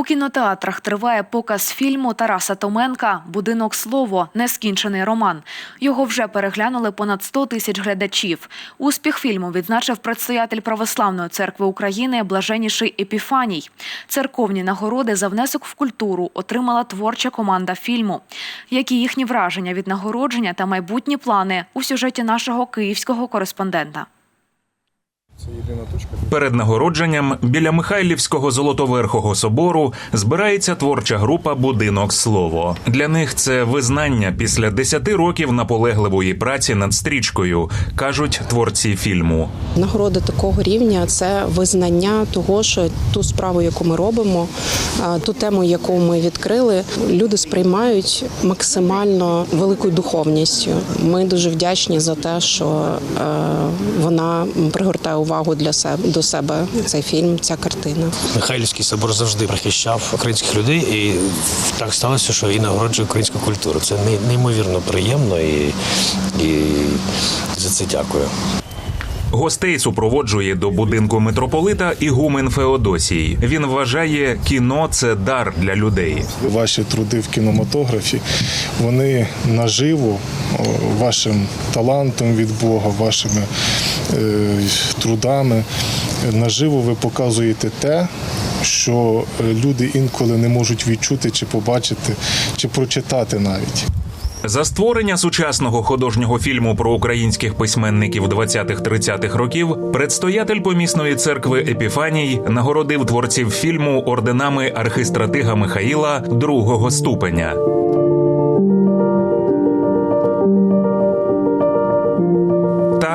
У кінотеатрах триває показ фільму Тараса Томенка Будинок слово нескінчений роман. Його вже переглянули понад 100 тисяч глядачів. Успіх фільму відзначив предстоятель Православної церкви України Блаженніший Епіфаній. Церковні нагороди за внесок в культуру отримала творча команда фільму. Які їхні враження від нагородження та майбутні плани у сюжеті нашого київського кореспондента. Перед нагородженням біля Михайлівського золотоверхого собору збирається творча група Будинок слово. Для них це визнання після 10 років наполегливої праці над стрічкою, кажуть творці фільму. Нагорода такого рівня це визнання того, що ту справу, яку ми робимо, ту тему, яку ми відкрили, люди сприймають максимально великою духовністю. Ми дуже вдячні за те, що е, вона пригортає увагу для себе до себе цей фільм, ця картина. Михайлівський собор завжди прихищав українських людей, і так сталося, що і нагороджує українську культуру. Це ней- неймовірно приємно і, і за це дякую. Гостей супроводжує до будинку митрополита Ігумен Феодосій. Він вважає, кіно це дар для людей. Ваші труди в кінематографі, вони наживо вашим талантом від Бога, вашими е, трудами. Наживо ви показуєте те, що е, люди інколи не можуть відчути чи побачити, чи прочитати навіть. За створення сучасного художнього фільму про українських письменників 20-30-х років предстоятель помісної церкви Епіфаній нагородив творців фільму орденами архистратига Михаїла другого ступеня.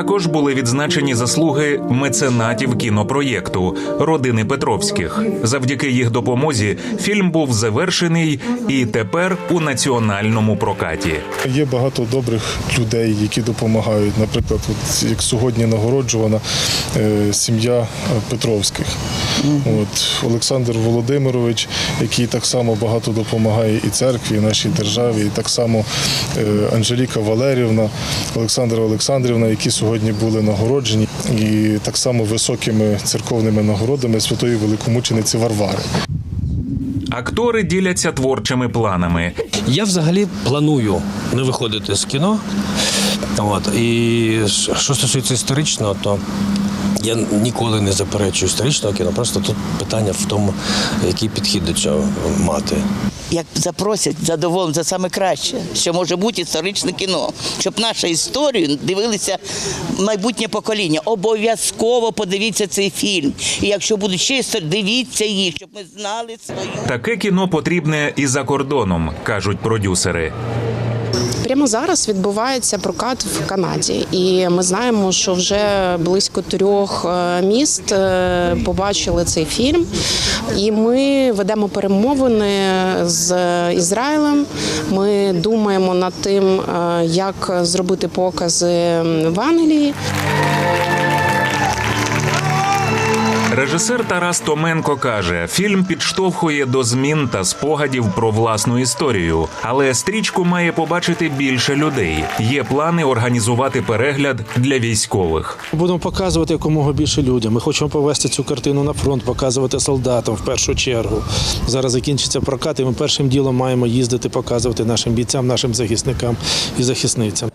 Також були відзначені заслуги меценатів кінопроєкту родини Петровських. Завдяки їх допомозі фільм був завершений і тепер у національному прокаті. Є багато добрих людей, які допомагають. Наприклад, от як сьогодні нагороджувана е, сім'я Петровських. От Олександр Володимирович, який так само багато допомагає і церкві, і нашій державі, і так само е, Анжеліка Валерівна, Олександра Олександрівна, які сьогодні були нагороджені, і так само високими церковними нагородами святої великомучениці Варвари. Актори діляться творчими планами. Я взагалі планую не виходити з кіно. От, і що стосується історичного, то я ніколи не заперечую історичного кіно. Просто тут питання в тому, який підхід до цього мати. Як запросять задоволені за саме краще, що може бути історичне кіно, щоб нашу історію дивилися майбутнє покоління. Обов'язково подивіться цей фільм. І якщо будуть ще історії, дивіться їх, щоб ми знали свою. Таке кіно потрібне і за кордоном, кажуть продюсери. Прямо зараз відбувається прокат в Канаді, і ми знаємо, що вже близько трьох е, міст е, побачили цей фільм. І ми ведемо перемовини з Ізраїлем. Ми думаємо над тим, е, як зробити покази в Англії. Режисер Тарас Томенко каже, фільм підштовхує до змін та спогадів про власну історію, але стрічку має побачити більше людей. Є плани організувати перегляд для військових. Будемо показувати якомога більше людям. Ми хочемо повести цю картину на фронт, показувати солдатам в першу чергу. Зараз закінчиться прокат, і ми першим ділом маємо їздити, показувати нашим бійцям, нашим захисникам і захисницям.